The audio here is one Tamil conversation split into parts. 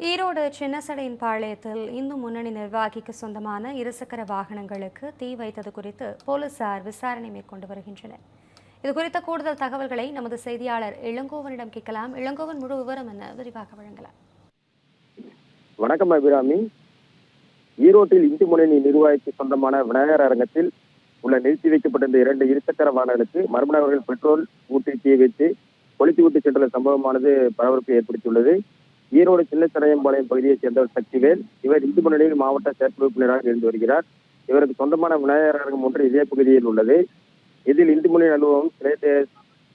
ஈரோடு சின்னசடையின் பாளையத்தில் இந்து முன்னணி நிர்வாகிக்கு சொந்தமான இருசக்கர வாகனங்களுக்கு தீ வைத்தது குறித்து போலீசார் விசாரணை மேற்கொண்டு வருகின்றனர். இது குறித்த கூடுதல் தகவல்களை நமது செய்தியாளர் இளங்கோவனிடம் கேட்கலாம். இளங்கோவன் முழு விவரம் என விரிவாக வழங்கலாம். வணக்கம் அபிராமி. ஈரோட்டில் இந்து முன்னணி நிர்வாகிக்கு சொந்தமான விநாயகர் அரங்கத்தில் உள்ள நிறுத்தி வைக்கப்பட்டிருந்த இரண்டு இருசக்கர வாகனங்களுக்கு மர்ம நபர்கள் பெட்ரோல் ஊற்றி தீ வைத்து கொளுத்தி விட்டு சென்றுள்ள சம்பவமானது பரபரப்பை ஏற்படுத்தியுள்ளது. ஈரோடு சின்னச்சடையம்பாளையம் பகுதியைச் சேர்ந்தவர் சக்திவேல் இவர் இந்து முன்னணியில் மாவட்ட செயற்குழு உறுப்பினராக இருந்து வருகிறார். இவருக்கு சொந்தமான விநாயகர் அரங்கம் ஒன்று இதே பகுதியில் உள்ளது. இதில் இந்து முன்னணி அலுவலகம் சிலை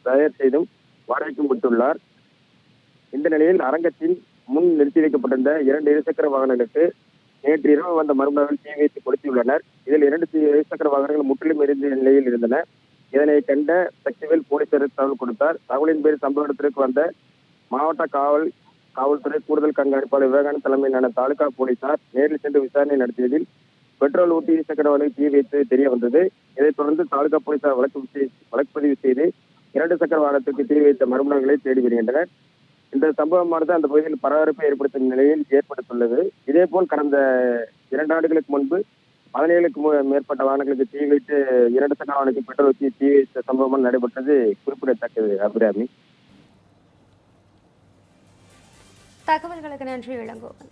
தயார் செய்தும் வாடகைக்கும் விட்டுள்ளார் இந்த நிலையில் அரங்கத்தின் முன் நிறுத்தி வைக்கப்பட்டிருந்த இரண்டு இருசக்கர வாகனங்களுக்கு நேற்று இரவு வந்த மர்மநபர்கள் தீ வைத்து கொளுத்தியுள்ளனர். இதில் இரண்டு இருசக்கர வாகனங்கள் முற்றிலும் எரிந்த நிலையில் இருந்தன. இதனை கண்ட சக்திவேல் போலீசாருக்கு தகவல் கொடுத்தார். தகவலின் பேர் சம்பவ இடத்திற்கு வந்த மாவட்ட காவல் காவல்துறை கூடுதல் கண்காணிப்பாளர் விவேகானந்த் தலைமையிலான தாலுகா போலீசார் நேரில் சென்று விசாரணை நடத்தியதில் பெட்ரோல் ஊட்டி இருசக்கர வாகனம் தீ வைத்து தெரிய வந்தது. இதைத் தொடர்ந்து தாலுகா போலீசார் வழக்கு வழக்கு பதிவு செய்து இரண்டு சக்கர வாகனத்திற்கு தீ வைத்த மர்மங்களை தேடி வருகின்றனர். இந்த சம்பவமானது அந்த பகுதியில் பரபரப்பை ஏற்படுத்தும் நிலையில் ஏற்பட்டுள்ளது. இதேபோல் கடந்த இரண்டு ஆண்டுகளுக்கு முன்பு பதினேழுக்கு மு- மேற்பட்ட வாகனங்களுக்கு தீ வைத்து இரண்டு சக்கர வாகனத்துக்கு பெட்ரோல் ஊற்றி தீ வைத்த சம்பவம் நடைபெற்றது குறிப்பிடத்தக்கது அபிராமி தகவல்களுக்கு நன்றி இளங்கோவன்